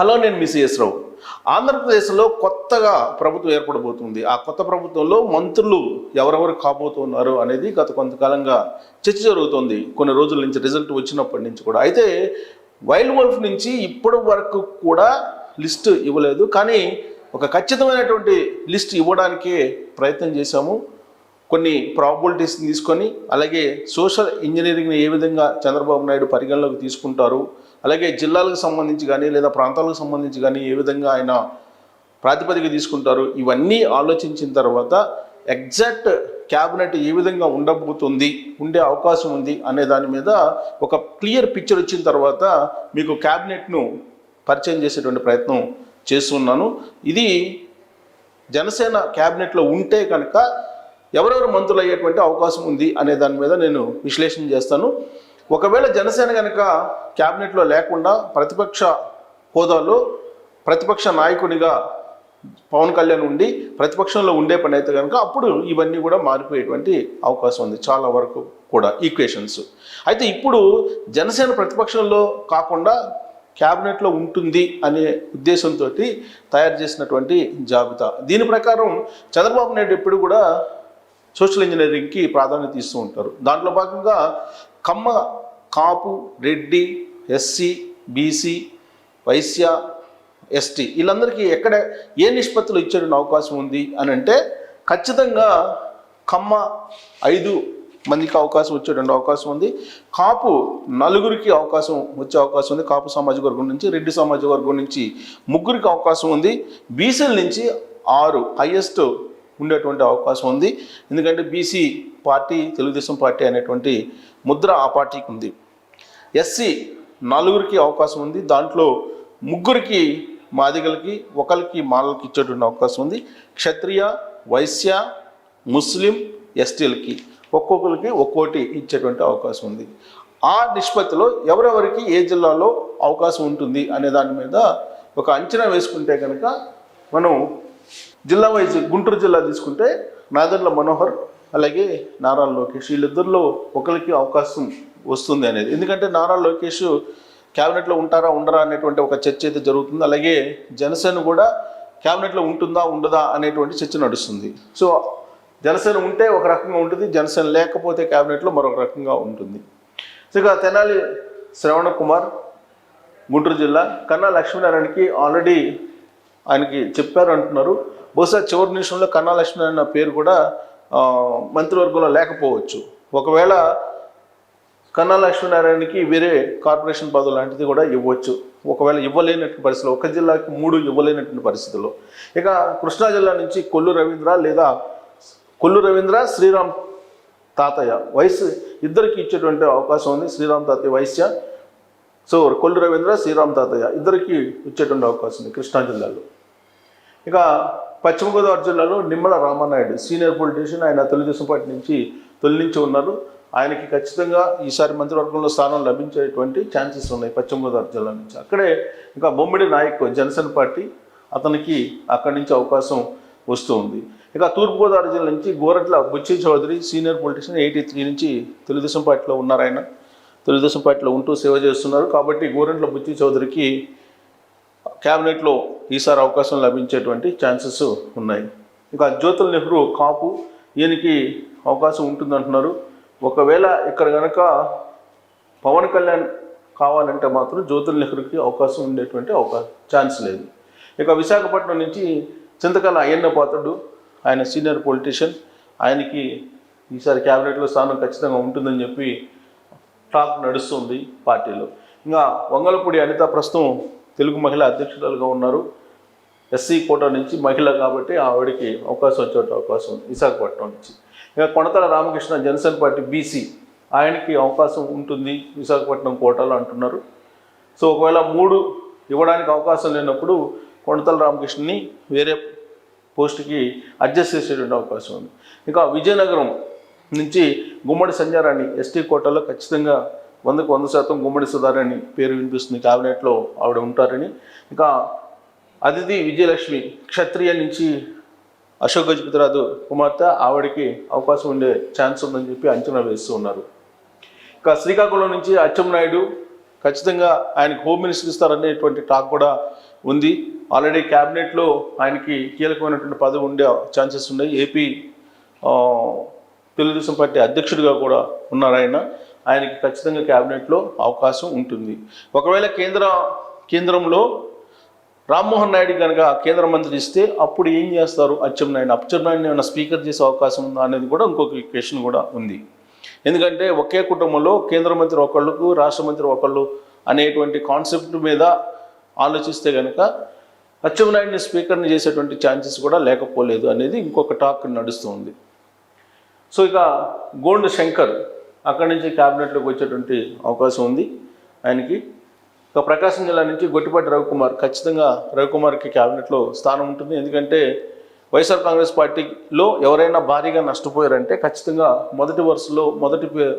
Hello నేను మీ CS రావు. ఆంధ్రప్రదేశ్లో కొత్తగా ప్రభుత్వం ఏర్పడబోతుంది. ఆ కొత్త ప్రభుత్వంలో మంత్రులు ఎవరెవరు కాబోతున్నారు అనేది గత కొంతకాలంగా చర్చ జరుగుతోంది. కొన్ని రోజుల నుంచి రిజల్ట్ వచ్చినప్పటి నుంచి కూడా. అయితే వైల్డ్ వల్ఫ్ నుంచి ఇప్పటి వరకు కూడా లిస్ట్ ఇవ్వలేదు. కానీ ఒక ఖచ్చితమైనటువంటి లిస్ట్ ఇవ్వడానికే ప్రయత్నం చేశాము. కొన్ని ప్రాబిలిటీస్ని తీసుకొని అలాగే సోషల్ ఇంజనీరింగ్ని ఏ విధంగా చంద్రబాబు నాయుడు పరిగణలోకి తీసుకుంటారు అలాగే జిల్లాలకు సంబంధించి కానీ లేదా ప్రాంతాలకు సంబంధించి కానీ ఏ విధంగా ఆయన ప్రాతిపదిక తీసుకుంటారు ఇవన్నీ ఆలోచించిన తర్వాత ఎగ్జాక్ట్ క్యాబినెట్ ఏ విధంగా ఉండబోతుంది ఉండే అవకాశం ఉంది అనే దాని మీద ఒక క్లియర్ పిక్చర్ వచ్చిన తర్వాత మీకు క్యాబినెట్ను పరిచయం చేసేటువంటి ప్రయత్నం చేస్తున్నాను. ఇది జనసేన క్యాబినెట్లో ఉంటే కనుక ఎవరెవరు మంత్రులు అయ్యేటువంటి అవకాశం ఉంది అనే దాని మీద నేను విశ్లేషణ చేస్తాను. ఒకవేళ జనసేన కనుక క్యాబినెట్లో లేకుండా ప్రతిపక్ష హోదాలో ప్రతిపక్ష నాయకునిగా పవన్ కళ్యాణ్ ఉండి ప్రతిపక్షంలో ఉండే పని అయితే కనుక అప్పుడు ఇవన్నీ కూడా మారిపోయేటువంటి అవకాశం ఉంది చాలా వరకు కూడా ఈక్వేషన్స్ అయితే ఇప్పుడు జనసేన ప్రతిపక్షంలో కాకుండా క్యాబినెట్లో ఉంటుంది అనే ఉద్దేశంతో తయారు చేసినటువంటి జాబితా. దీని ప్రకారం చంద్రబాబు నాయుడు ఎప్పుడు కూడా సోషల్ ఇంజనీరింగ్కి ప్రాధాన్యత ఇస్తూ ఉంటారు. దాంట్లో భాగంగా Kamma Kapu Reddy SC BC Vaishya ST వీళ్ళందరికీ ఎక్కడ ఏ నిష్పత్తిలో ఇచ్చేటువంటి అవకాశం ఉంది అని అంటే ఖచ్చితంగా కమ్మ ఐదు మందికి అవకాశం వచ్చేటువంటి అవకాశం ఉంది. కాపు నలుగురికి అవకాశం వచ్చే అవకాశం ఉంది. కాపు సామాజిక వర్గం నుంచి రెడ్డి సామాజిక వర్గం నుంచి ముగ్గురికి అవకాశం ఉంది. బీసీల నుంచి ఆరు హైయెస్ట్ ఉండేటువంటి అవకాశం ఉంది. ఎందుకంటే బీసీ పార్టీ తెలుగుదేశం పార్టీ అనేటువంటి ముద్ర ఆ పార్టీకి ఉంది. ఎస్సీ నలుగురికి అవకాశం ఉంది. దాంట్లో ముగ్గురికి మాదిగలకి ఒకరికి మాలకి ఇచ్చేటువంటి అవకాశం ఉంది. క్షత్రియ వైశ్య ముస్లిం ఎస్టీలకి ఒక్కొక్కరికి ఒక్కోటి ఇచ్చేటువంటి అవకాశం ఉంది. ఆ నిష్పత్తిలో ఎవరెవరికి ఏ జిల్లాలో అవకాశం ఉంటుంది అనే దాని మీద ఒక అంచనా వేసుకుంటే కనుక మనం జిల్లా వైజ్ గుంటూరు జిల్లా తీసుకుంటే నాదర్ల మనోహర్ అలాగే నారా లోకేష్. వీళ్ళిద్దరిలో ఒకరికి అవకాశం వస్తుంది అనేది. ఎందుకంటే నారా లోకేష్ క్యాబినెట్లో ఉంటారా ఉండరా అనేటువంటి ఒక చర్చ అయితే జరుగుతుంది. అలాగే జనసేన కూడా క్యాబినెట్లో ఉంటుందా ఉండదా అనేటువంటి చర్చ నడుస్తుంది. సో జనసేన ఉంటే ఒక రకంగా ఉంటుంది జనసేన లేకపోతే క్యాబినెట్లో మరొక రకంగా ఉంటుంది. సో ఇక తెనాలి శ్రవణ కుమార్ గుంటూరు జిల్లా. కన్నా లక్ష్మీనారాయణకి ఆల్రెడీ ఆయనకి చెప్పారు అంటున్నారు బహుశా చివరి నిమిషంలో కన్నా లక్ష్మీనారాయణ పేరు కూడా మంత్రివర్గంలో లేకపోవచ్చు. ఒకవేళ కన్నా లక్ష్మీనారాయణకి వేరే కార్పొరేషన్ పదవి లాంటిది కూడా ఇవ్వచ్చు. ఒకవేళ ఇవ్వలేనటువంటి పరిస్థితులు ఒక జిల్లాకి మూడు ఇవ్వలేనటువంటి పరిస్థితుల్లో ఇక కృష్ణా జిల్లా నుంచి కొల్లు రవీంద్ర లేదా కొల్లు రవీంద్ర శ్రీరామ్ తాతయ్య వయసు ఇద్దరికి ఇచ్చేటువంటి అవకాశం ఉంది. శ్రీరామ్ తాతయ్య వైశ్య సో కొల్లు రవీంద్ర శ్రీరామ్ తాతయ్య ఇద్దరికి ఇచ్చేటువంటి అవకాశం ఉంది కృష్ణా జిల్లాలో. ఇక పశ్చిమ గోదావరి జిల్లాలో నిమ్మల రామానాయుడు సీనియర్ పొలిటీషియన్. ఆయన తెలుగుదేశం పార్టీ నుంచి తొలి నుంచి ఉన్నారు. ఆయనకి ఖచ్చితంగా ఈసారి మంత్రివర్గంలో స్థానం లభించేటువంటి ఛాన్సెస్ ఉన్నాయి పశ్చిమ గోదావరి జిల్లా నుంచి. అక్కడే ఇంకా బొమ్మిడి నాయక్ జనసేన పార్టీ అతనికి అక్కడి నుంచి అవకాశం వస్తూ ఉంది ఇక తూర్పుగోదావరి జిల్లా నుంచి Goratla Butchi Chowdary senior politician eighty three నుంచి తెలుగుదేశం పార్టీలో ఉన్నారు ఆయన. తెలుగుదేశం పార్టీలో ఉంటూ సేవ చేస్తున్నారు. కాబట్టి గోరంట్ల బుచ్చి చౌదరికి క్యాబినెట్లో ఈసారి అవకాశం లభించేటువంటి ఛాన్సెస్ ఉన్నాయి. ఇంకా జ్యోతుల్ నెహ్రూ కాపు ఈయనకి అవకాశం ఉంటుందంటున్నారు. ఒకవేళ ఇక్కడ కనుక పవన్ కళ్యాణ్ కావాలంటే మాత్రం జ్యోతుల్ నెహ్రూకి అవకాశం ఉండేటువంటి అవకాశం ఛాన్స్ లేదు. ఇక విశాఖపట్నం నుంచి చింతకాల అయ్యన్న పాత్రుడు ఆయన సీనియర్ పొలిటీషియన్. ఆయనకి ఈసారి క్యాబినెట్లో స్థానం ఖచ్చితంగా ఉంటుందని చెప్పి టాక్ నడుస్తుంది పార్టీలో. ఇంకా వంగలపూడి అనిత ప్రస్తుతం తెలుగు మహిళ అధ్యక్షురాలుగా ఉన్నారు. ఎస్సీ కోట నుంచి మహిళ కాబట్టి ఆవిడకి అవకాశం వచ్చే అవకాశం ఉంది విశాఖపట్నం నుంచి. ఇంకా కొనతల రామకృష్ణ జనసేన పార్టీ బీసీ ఆయనకి అవకాశం ఉంటుంది విశాఖపట్నం కోటలో అంటున్నారు. సో ఒకవేళ మూడు ఇవ్వడానికి అవకాశం లేనప్పుడు కొనతల రామకృష్ణని వేరే పోస్ట్కి అడ్జస్ట్ చేసేటువంటి అవకాశం ఉంది. ఇంకా విజయనగరం నుంచి గుమ్మడి సంజారాన్ని ఎస్టీ కోటాలో ఖచ్చితంగా వందకు వంద శాతం గుమ్మడి సుధారని పేరు వినిపిస్తుంది క్యాబినెట్లో ఆవిడ ఉంటారని. ఇంకా అతిథి విజయలక్ష్మి క్షత్రియ నుంచి అశోక్ గజపతిరాజు కుమార్తె ఆవిడకి అవకాశం ఉండే ఛాన్స్ ఉందని చెప్పి అంచనా వేస్తూ ఉన్నారు. ఇంకా శ్రీకాకుళం నుంచి అచ్చెంనాయుడు ఖచ్చితంగా ఆయనకు హోమ్ మినిస్టర్ ఇస్తారనేటువంటి టాక్ కూడా ఉంది. ఆల్రెడీ క్యాబినెట్లో ఆయనకి కీలకమైనటువంటి పదవి ఉండే ఛాన్సెస్ ఉన్నాయి. ఏపీ తెలుగుదేశం పార్టీ అధ్యక్షుడిగా కూడా ఉన్నారు ఆయన. ఆయనకి ఖచ్చితంగా క్యాబినెట్లో అవకాశం ఉంటుంది. ఒకవేళ కేంద్ర కేంద్రంలో రామ్మోహన్ నాయుడు కనుక కేంద్ర మంత్రి ఇస్తే అప్పుడు ఏం చేస్తారు? అచ్చెన్నాయుడు అచ్చెన్నాయుడిని ఏమైనా స్పీకర్ చేసే అవకాశం ఉందా అనేది కూడా ఇంకొక క్వశ్చన్ కూడా ఉంది. ఎందుకంటే ఒకే కుటుంబంలో కేంద్ర మంత్రి ఒకళ్ళకు రాష్ట్ర మంత్రి ఒకళ్ళు అనేటువంటి కాన్సెప్ట్ మీద ఆలోచిస్తే కనుక అచ్చెన్నాయుడిని స్పీకర్ని చేసేటువంటి ఛాన్సెస్ కూడా లేకపోలేదు అనేది ఇంకొక టాక్ నడుస్తుంది. సో ఇక గోల్డ్ శంకర్ అక్కడి నుంచి క్యాబినెట్లోకి వచ్చేటువంటి అవకాశం ఉంది. ఆయనకి ఇక ప్రకాశం జిల్లా నుంచి గొట్టిపాటి రవికుమార్ ఖచ్చితంగా రవికుమార్కి క్యాబినెట్లో స్థానం ఉంటుంది. ఎందుకంటే వైఎస్ఆర్ కాంగ్రెస్ పార్టీలో ఎవరైనా భారీగా నష్టపోయారంటే ఖచ్చితంగా మొదటి వరుసలో మొదటి పే-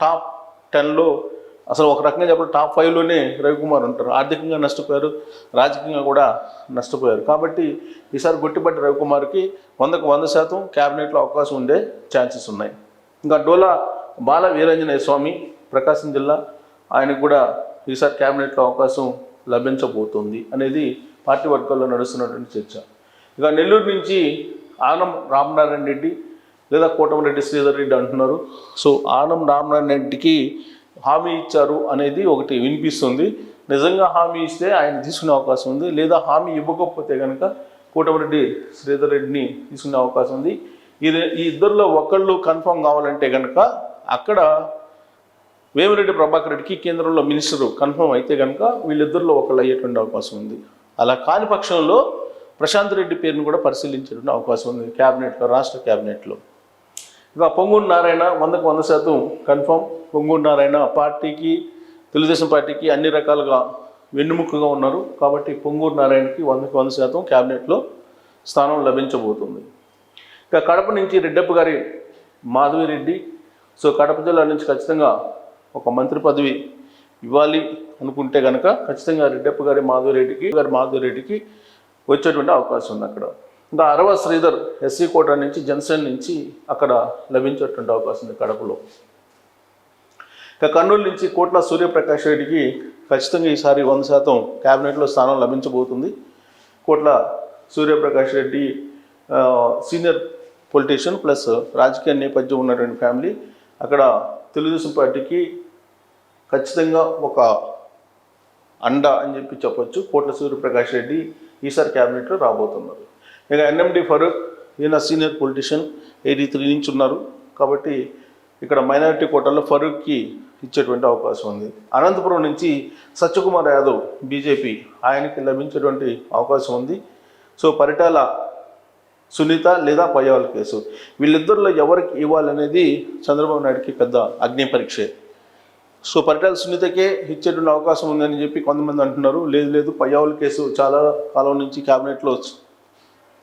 టాప్ టెన్లో అసలు ఒక రకంగా చెప్పడం టాప్ ఫైవ్లోనే రవికుమార్ ఉంటారు. ఆర్థికంగా నష్టపోయారు రాజకీయంగా కూడా నష్టపోయారు. కాబట్టి ఈసారి గొట్టిపట్టి రవికుమార్కి వందకు వంద శాతం క్యాబినెట్లో అవకాశం ఉండే ఛాన్సెస్ ఉన్నాయి. ఇంకా డోలా బాల వీరంజనేయ స్వామి ప్రకాశం జిల్లా ఆయనకు కూడా ఈసారి క్యాబినెట్లో అవకాశం లభించబోతుంది అనేది పార్టీ వర్గాల్లో నడుస్తున్నటువంటి చర్చ. ఇక నెల్లూరు నుంచి ఆనం రామనారాయణ రెడ్డి లేదా కోటమిరెడ్డి శ్రీధర్ రెడ్డి అంటున్నారు. సో ఆనం రామనారాయణ రెడ్డికి హామీ ఇచ్చారు అనేది ఒకటి వినిపిస్తుంది. నిజంగా హామీ ఇస్తే ఆయన తీసుకునే అవకాశం ఉంది. లేదా హామీ ఇవ్వకపోతే కనుక కోటమిరెడ్డి శ్రీధర్ రెడ్డిని తీసుకునే అవకాశం ఉంది. ఇది ఈ ఇద్దరిలో ఒకళ్ళు కన్ఫర్మ్ కావాలంటే కనుక అక్కడ వేమిరెడ్డి ప్రభాకర్ రెడ్డికి కేంద్రంలో మినిస్టరు కన్ఫర్మ్ అయితే కనుక వీళ్ళిద్దరిలో ఒకళ్ళు అయ్యేటువంటి అవకాశం ఉంది. అలా కాని పక్షంలో ప్రశాంత్ రెడ్డి పేరును కూడా పరిశీలించేటువంటి అవకాశం ఉంది క్యాబినెట్లో రాష్ట్ర క్యాబినెట్లో. ఇక పొంగూరు నారాయణ వందకు వంద శాతం కన్ఫర్మ్. పొంగూరు నారాయణ పార్టీకి తెలుగుదేశం పార్టీకి అన్ని రకాలుగా వెన్నుముక్కగా ఉన్నారు. కాబట్టి పొంగూరు నారాయణకి వందకు వంద శాతం క్యాబినెట్లో స్థానం లభించబోతుంది. ఇక కడప నుంచి రెడ్డప్ప గారి మాధవిరెడ్డి సో కడప జిల్లా నుంచి ఖచ్చితంగా ఒక మంత్రి పదవి ఇవ్వాలి అనుకుంటే కనుక ఖచ్చితంగా రెడ్డప్ప గారి మాధురెడ్డికి గారి మాధురెడ్డికి వచ్చేటువంటి అవకాశం ఉంది అక్కడ. ఇంకా అరవ శ్రీధర్ ఎస్సీ కోట నుంచి జనసేన నుంచి అక్కడ లభించేటువంటి అవకాశం ఉంది కడపలో. ఇక కర్నూలు నుంచి కోట్ల సూర్యప్రకాష్ రెడ్డికి ఖచ్చితంగా ఈసారి వంద శాతం క్యాబినెట్లో స్థానం లభించబోతుంది. Kotla Suryaprakash Reddy senior politician plus రాజకీయ నేపథ్యం ఉన్నటువంటి ఫ్యామిలీ. అక్కడ తెలుగుదేశం పార్టీకి ఖచ్చితంగా ఒక అండ అని చెప్పి చెప్పొచ్చు. కోట్ల సూర్యప్రకాష్ రెడ్డి ఈసారి క్యాబినెట్లో రాబోతున్నారు. ఇక ఎన్ఎండి ఫరూక్ ఈయన సీనియర్ పొలిటీషియన్ ఎయిటీ త్రీ నుంచి ఉన్నారు. కాబట్టి ఇక్కడ మైనారిటీ కోటాలో ఫరూక్కి ఇచ్చేటువంటి అవకాశం ఉంది. అనంతపురం నుంచి సత్యకుమార్ యాదవ్ బీజేపీ ఆయనకి లభించేటువంటి అవకాశం ఉంది. సో పరిటాల సునీత లేదా పయ్యావల కేసు. వీళ్ళిద్దరిలో ఎవరికి ఇవ్వాలనేది చంద్రబాబు నాయుడుకి పెద్ద అగ్ని పరీక్షే. సో పరిటాల సునీతకే ఇచ్చేటువంటి అవకాశం ఉందని చెప్పి కొంతమంది అంటున్నారు. లేదు లేదు పయ్యావుల కేసు చాలా కాలం నుంచి క్యాబినెట్లో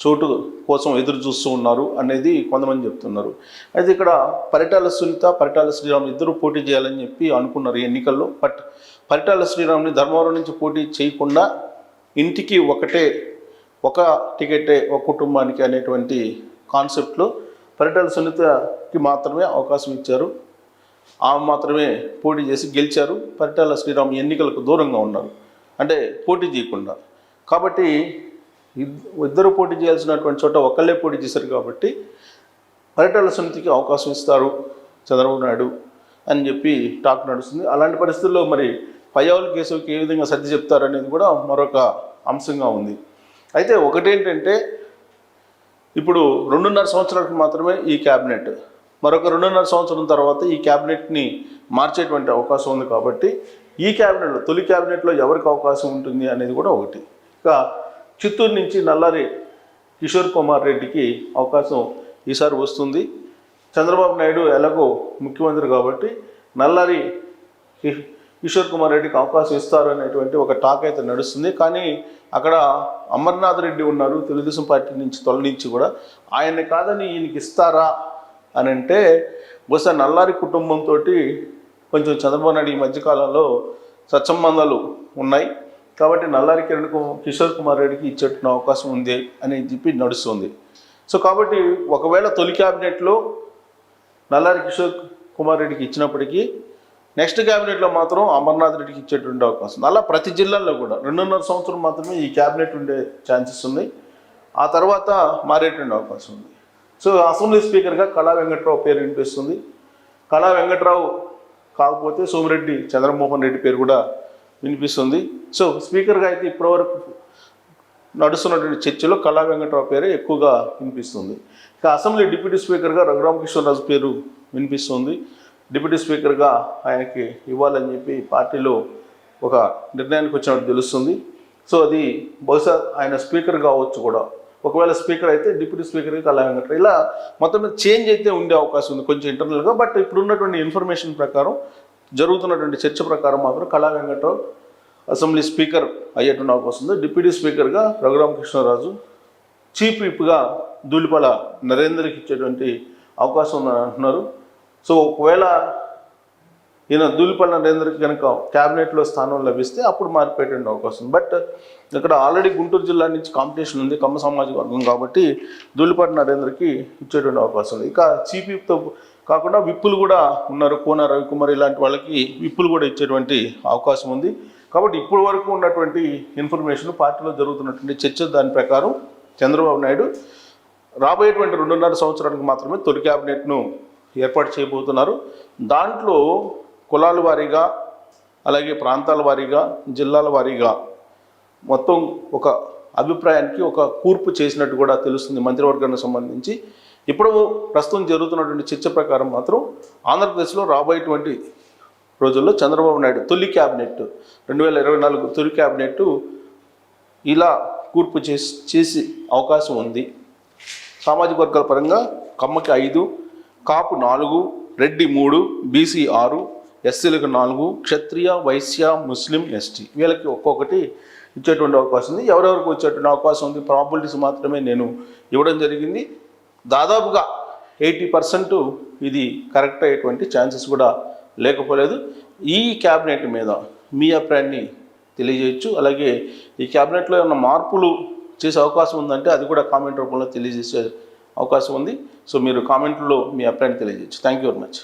చోటు కోసం ఎదురు చూస్తూ ఉన్నారు అనేది కొంతమంది చెప్తున్నారు. అయితే ఇక్కడ పరిటాల సునీత పరిటాల శ్రీరామ్ ఇద్దరు పోటీ చేయాలని చెప్పి అనుకున్నారు ఈ ఎన్నికల్లో. బట్ పరిటాల శ్రీరామ్ని ధర్మవరం నుంచి పోటీ చేయకుండా ఇంటికి ఒకటే ఒక టికెటే ఒక కుటుంబానికి అనేటువంటి కాన్సెప్ట్లో పరిటాల సునీతకి మాత్రమే అవకాశం ఇచ్చారు. ఆమె మాత్రమే పోటీ చేసి గెలిచారు. పరిటాల శ్రీరామ్ ఎన్నికలకు దూరంగా ఉన్నారు. అంటే పోటీ చేయకుండా. కాబట్టి ఇద్- ఇద్దరు పోటీ చేయాల్సినటువంటి చోట ఒకళ్ళే పోటీ చేశారు కాబట్టి పరిటాల సునీతికి అవకాశం ఇస్తారు చంద్రబాబు నాయుడు అని చెప్పి టాక్ నడుస్తుంది. అలాంటి పరిస్థితుల్లో మరి పయ్యావుల కేసుకి ఏ విధంగా సర్ది చెప్తారనేది కూడా మరొక అంశంగా ఉంది. అయితే ఒకటేంటంటే ఇప్పుడు రెండున్నర సంవత్సరాలకు మాత్రమే ఈ క్యాబినెట్. మరొక రెండున్నర సంవత్సరం తర్వాత ఈ క్యాబినెట్ని మార్చేటువంటి అవకాశం ఉంది కాబట్టి ఈ క్యాబినెట్లో తొలి క్యాబినెట్లో ఎవరికి అవకాశం ఉంటుంది అనేది కూడా ఒకటి. ఇక చిత్తూరు నుంచి నల్లారి కిషోర్ కుమార్ రెడ్డికి అవకాశం ఈసారి వస్తుంది. చంద్రబాబు నాయుడు ఎలాగో ముఖ్యమంత్రి కాబట్టి నల్లారి కిషోర్ కుమార్ రెడ్డికి అవకాశం ఇస్తారు అనేటువంటి ఒక టాక్ అయితే నడుస్తుంది. కానీ అక్కడ అమర్నాథ్ రెడ్డి ఉన్నారు తెలుగుదేశం పార్టీ నుంచి తొలగించి కూడా. ఆయన్ని కాదని ఈయనకి ఇస్తారా అని అంటే బహుశా నల్లారి కుటుంబంతో కొంచెం చంద్రబాబు నాయుడు ఈ మధ్యకాలంలో సత్సంబంధాలు ఉన్నాయి. కాబట్టి నల్లారి కిరణ్ కిషోర్ కుమార్ రెడ్డికి ఇచ్చేట్టున్న అవకాశం ఉంది అని చెప్పి నడుస్తుంది. సో కాబట్టి ఒకవేళ తొలి క్యాబినెట్లో నల్లారి కిషోర్ కుమార్ రెడ్డికి ఇచ్చినప్పటికీ నెక్స్ట్ క్యాబినెట్లో మాత్రం అమర్నాథ్ రెడ్డికి ఇచ్చేటువంటి అవకాశం. అలా ప్రతి జిల్లాల్లో కూడా రెండున్నర సంవత్సరం మాత్రమే ఈ క్యాబినెట్ ఉండే ఛాన్సెస్ ఉన్నాయి. ఆ తర్వాత మారేటువంటి అవకాశం ఉంది. సో అసెంబ్లీ స్పీకర్గా కళా వెంకట్రావు పేరు వినిపిస్తుంది. కళా వెంకట్రావు కాకపోతే సోమిరెడ్డి చంద్రమోహన్ రెడ్డి పేరు కూడా వినిపిస్తుంది. సో స్పీకర్గా అయితే ఇప్పటివరకు నడుస్తున్నటువంటి చర్చలో కళా వెంకట్రావు పేరే ఎక్కువగా వినిపిస్తుంది. ఇక అసెంబ్లీ డిప్యూటీ స్పీకర్గా రఘురామకృష్ణరాజు పేరు వినిపిస్తుంది. డిప్యూటీ స్పీకర్గా ఆయనకి ఇవ్వాలని చెప్పి పార్టీలో ఒక నిర్ణయానికి వచ్చినట్టు తెలుస్తుంది. సో అది బహుశా ఆయన స్పీకర్ కావచ్చు కూడా. ఒకవేళ స్పీకర్ అయితే డిప్యూటీ స్పీకర్కి కళా వెంకట్రావు ఇలా మొత్తం మీద చేంజ్ అయితే ఉండే అవకాశం ఉంది కొంచెం ఇంటర్నల్గా బట్ ఇప్పుడు ఉన్నటువంటి ఇన్ఫర్మేషన్ ప్రకారం జరుగుతున్నటువంటి చర్చ ప్రకారం మాత్రం కళా వెంకటరావు అసెంబ్లీ స్పీకర్ అయ్యేటువంటి అవకాశం ఉంది. డిప్యూటీ స్పీకర్గా రఘురామకృష్ణరాజు చీఫ్ విప్గా దూలిపల నరేందర్కి ఇచ్చేటువంటి అవకాశం ఉందని అంటున్నారు. సో ఒకవేళ ఈయన దూలిపల నరేంద్రకి కనుక క్యాబినెట్లో స్థానం లభిస్తే అప్పుడు మారిపోయే అవకాశం. బట్ ఇక్కడ ఆల్రెడీ గుంటూరు జిల్లా నుంచి కాంపిటీషన్ ఉంది కమ్మ సామాజిక వర్గం కాబట్టి దూలిపాటి నరేంద్రకి ఇచ్చేటువంటి అవకాశం ఉంది ఇక చీపీతో కాకుండా విప్పులు కూడా ఉన్నారు కోన రవికుమార్ ఇలాంటి వాళ్ళకి విప్పులు కూడా ఇచ్చేటువంటి అవకాశం ఉంది. కాబట్టి ఇప్పటి వరకు ఉన్నటువంటి ఇన్ఫర్మేషన్ పార్టీలో జరుగుతున్నటువంటి చర్చ దాని ప్రకారం చంద్రబాబు నాయుడు రాబోయేటువంటి రెండున్నర సంవత్సరానికి మాత్రమే తొలి క్యాబినెట్ను ఏర్పాటు చేయబోతున్నారు. దాంట్లో కులాల వారీగా అలాగే ప్రాంతాల వారీగా జిల్లాల వారీగా మొత్తం ఒక అభిప్రాయానికి ఒక కూర్పు చేసినట్టు కూడా తెలుస్తుంది మంత్రివర్గానికి సంబంధించి. ఇప్పుడు ప్రస్తుతం జరుగుతున్నటువంటి చర్చ ప్రకారం మాత్రం ఆంధ్రప్రదేశ్లో రాబోయేటువంటి రోజుల్లో చంద్రబాబు నాయుడు తొలి క్యాబినెట్ రెండు వేల ఇరవై నాలుగు తొలి క్యాబినెట్ ఇలా కూర్పు చేసి చేసి అవకాశం ఉంది. సామాజిక వర్గాల పరంగా కమ్మకి ఐదు కాపు నాలుగు రెడ్డి మూడు బీసీ ఆరు ఎస్సీలకు నాలుగు క్షత్రియ వైశ్య ముస్లిం ఎస్టీ. వీళ్ళకి ఒక్కొక్కటి ఇచ్చేటువంటి అవకాశం ఉంది. ఎవరెవరికి వచ్చేటువంటి అవకాశం ఉంది? ప్రాబిలిటీస్ మాత్రమే నేను ఇవ్వడం జరిగింది. దాదాపుగా ఎయిటీ పర్సెంట్ ఇది కరెక్ట్ అయ్యేటువంటి ఛాన్సెస్ కూడా లేకపోలేదు. ఈ క్యాబినెట్ మీద మీ అభిప్రాయాన్ని తెలియజేయచ్చు. అలాగే ఈ క్యాబినెట్లో ఏమైనా మార్పులు చేసే అవకాశం ఉందంటే అది కూడా కామెంట్ రూపంలో తెలియజేసే అవకాశం ఉంది. సో మీరు కామెంట్లో మీ అభిప్రాయాన్ని తెలియజేయచ్చు. Thank you very much